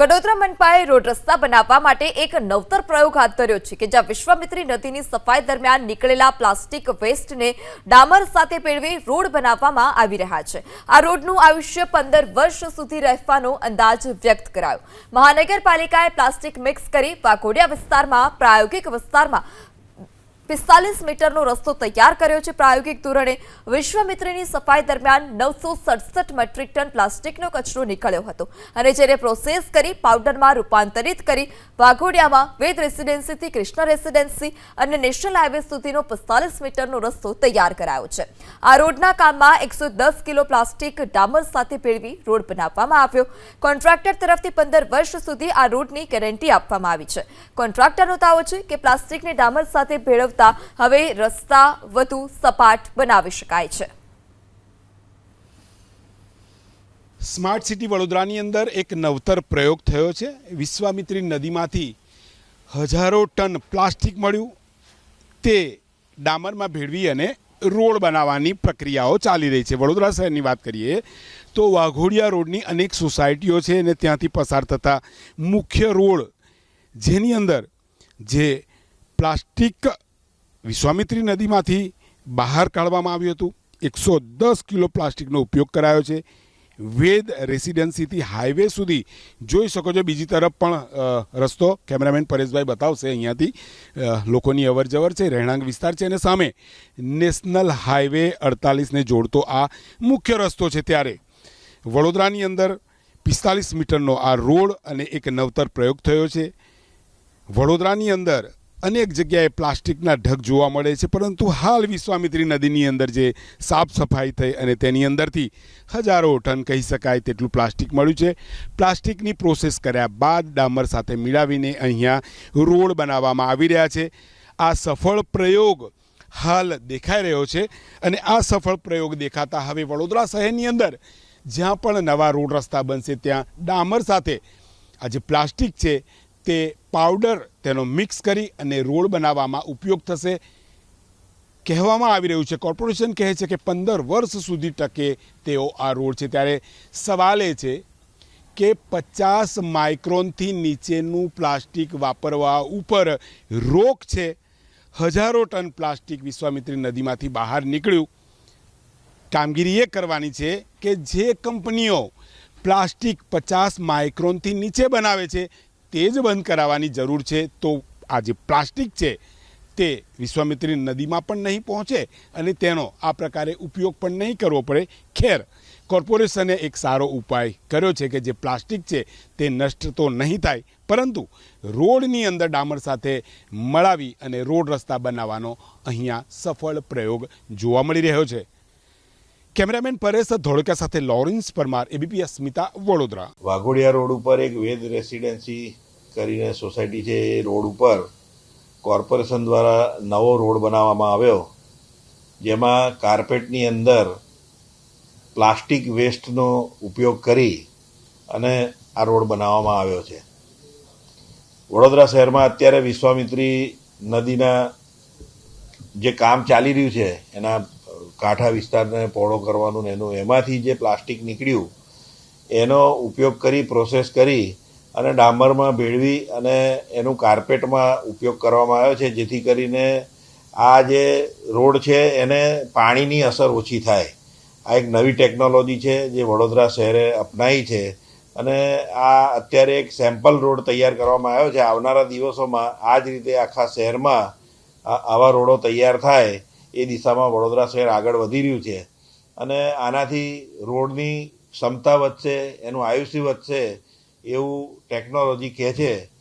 Vadodara મનપાએ road રસ્તા બનાવવા માટે એક નવતર પ્રયોગ હાથ ધર્યો છે કે જ્યાં વિશ્વામિત્રી નદીની સફાઈ દરમિયાન નીકળેલા પ્લાસ્ટિક વેસ્ટને ડામર સાથે પેળવી રોડ બનાવવામાં આવી રહ્યા છે. આ રોડનું આયુષ્ય પંદર વર્ષ સુધી રહેવાનો અંદાજ વ્યક્ત કરાયો. મહાનગરપાલિકાએ પ્લાસ્ટિક મિક્સ કરી વાઘોડિયા વિસ્તારમાં, પ્રાયોગિક વિસ્તારમાં પિસ્તાલીસ મીટરનો રસ્તો તૈયાર કર્યો છે પ્રાયોગિક ધોરણે. વિશ્વામિત્રીની સફાઈ દરમિયાન નવસો સડસઠ મેટ્રિક ટન પ્લાસ્ટિકનો કચરો નીકળ્યો હતો અને જેને પ્રોસેસ કરી પાવડરમાં રૂપાંતરિત કરી વાઘોડિયામાં વેદ રેસિડેન્સીથી કૃષ્ણ રેસિડેન્સી અને નેશનલ હાઈવે સુધીનો પિસ્તાલીસ મીટરનો રસ્તો તૈયાર કરાયો છે. આ રોડના કામમાં એકસો કિલો પ્લાસ્ટિક ડામર સાથે ભેળવી રોડ બનાવવામાં આવ્યો. કોન્ટ્રાક્ટર તરફથી પંદર વર્ષ સુધી આ રોડની ગેરંટી આપવામાં આવી છે. કોન્ટ્રાક્ટરનો દાવો છે કે પ્લાસ્ટિકને ડામર સાથે ભેળવતા હવે રસ્તા વધુ સપાટ બનાવી શકાય છે. સ્માર્ટ સિટી વડોદરાની અંદર એક નવતર પ્રયોગ થયો છે. વિશ્વામિત્રી નદીમાંથી હજારો ટન પ્લાસ્ટિક મળ્યું. તે ડામરમાં ભેળવી અને રોડ બનાવવાની પ્રક્રિયાઓ ચાલી રહી છે. વડોદરા શહેરની વાત કરીએ તો વાઘોડિયા રોડની અનેક સોસાયટીઓ છે અને ત્યાંથી પસાર થતા મુખ્ય રોડ જેની અંદર જે પ્લાસ્ટિક વિશ્વામિત્રી નદીમાંથી બહાર કાઢવામાં આવ્યું હતું. એકસો દસ કિલો પ્લાસ્ટિકનો ઉપયોગ કરાયો છે. વેદ રેસિડેન્સીથી હાઈવે સુધી જોઈ શકો છો. બીજી તરફ પણ રસ્તો. કેમેરામેન પરેશભાઈ બતાવશે અહીંયાથી. લોકોની અવર જવર છે, રહેણાંક વિસ્તાર છે અને સામે નેશનલ હાઈવે અડતાલીસને જોડતો આ મુખ્ય રસ્તો છે ત્યારે. વડોદરાની અંદર પિસ્તાલીસ મીટરનો આ રોડ અને એક નવતર પ્રયોગ થયો છે. વડોદરાની અંદર અનેક જગ્યાએ પ્લાસ્ટિકના ઢગ જોવા મળે છે, પરંતુ હાલ વિશ્વામિત્રી નદીની અંદર જે સાફ સફાઈ થઈ અને તેની અંદરથી હજારો ટન કહી શકાય તેટલું પ્લાસ્ટિક મળ્યું છે. પ્લાસ્ટિકની પ્રોસેસ કર્યા બાદ ડામર સાથે મિલાવીને અહીંયા રોડ બનાવવામાં આવી રહ્યા છે. આ સફળ પ્રયોગ હાલ દેખાઈ રહ્યો છે અને આ સફળ પ્રયોગ દેખાતા હવે વડોદરા શહેરની અંદર જ્યાં પણ નવા રોડ રસ્તા બનશે ત્યાં ડામર સાથે આ જે પ્લાસ્ટિક છે તે પાવડર તેનો મિક્સ કરી અને રોડ બનાવવામાં ઉપયોગ થશે. કહેવામાં આવી રહ્યું છે, કોર્પોરેશન કહે છે કે પંદર વર્ષ સુધી ટકે તેઓ આ રોડ છે. ત્યારે સવાલ એ છે કે પચાસ માઇક્રોનથી નીચેનું પ્લાસ્ટિક વાપરવા ઉપર રોક છે. હજારો ટન પ્લાસ્ટિક વિશ્વામિત્રી નદીમાંથી બહાર નીકળ્યું. કામગીરી એ કરવાની છે કે જે કંપનીઓ પ્લાસ્ટિક પચાસ માઇક્રોનથી નીચે બનાવે છે તે જ બંધ કરાવવાની જરૂર છે, તો આ જે પ્લાસ્ટિક છે, તે વિશ્વામિત્રી નદીમાં પણ નહીં પહોંચે અને તેનો આ પ્રકારે ઉપયોગ પણ નહીં કરવો પડે. ખેર કોર્પોરેશને એક સારો ઉપાય કર્યો છે કે જે પ્લાસ્ટિક છે, તે નષ્ટ તો નહીં થાય, પરંતુ રોડની અંદર ડામર સાથે મળાવી અને રોડ રસ્તા બનાવવાનો અહીંયા સફળ પ્રયોગ જોવા મળી રહ્યો છે. કેમેરામેન પરેશ ધોળકા સાથે Lawrence Parmar ABP Asmita Vadodara. Waghodia road ઉપર એક વેદ રેસિડેન્સી કરીને સોસાયટી છે, એ રોડ ઉપર કોર્પોરેશન દ્વારા નવો રોડ બનાવવામાં આવ્યો, જેમાં કાર્પેટની અંદર પ્લાસ્ટિક વેસ્ટનો ઉપયોગ કરી અને આ રોડ બનાવવામાં આવ્યો છે. વડોદરા શહેરમાં અત્યારે વિશ્વામિત્રી નદીના જે કામ ચાલી રહ્યું છે, એના કાંઠા વિસ્તારને પહોળો કરવાનું ને એનું એમાંથી જે પ્લાસ્ટિક નીકળ્યું, એનો ઉપયોગ કરી, પ્રોસેસ કરી અને ડામરમાં ભેળવી અને એનું કાર્પેટમાં ઉપયોગ કરવામાં આવ્યો છે, જેથી કરીને આ જે રોડ છે એને પાણીની અસર ઓછી થાય. આ એક નવી ટેકનોલોજી છે જે વડોદરા શહેરે અપનાવી છે અને આ અત્યારે એક સેમ્પલ રોડ તૈયાર કરવામાં આવ્યો છે. આવનારા દિવસોમાં આ જ રીતે આખા શહેરમાં આવા રોડો તૈયાર થાય એ દિશામાં વડોદરા શહેર આગળ વધી રહ્યું છે. અને આનાથી રોડની ક્ષમતા વધશે, એનું આયુષ્ય વધશે એવું ટેકનોલોજી કહે છે.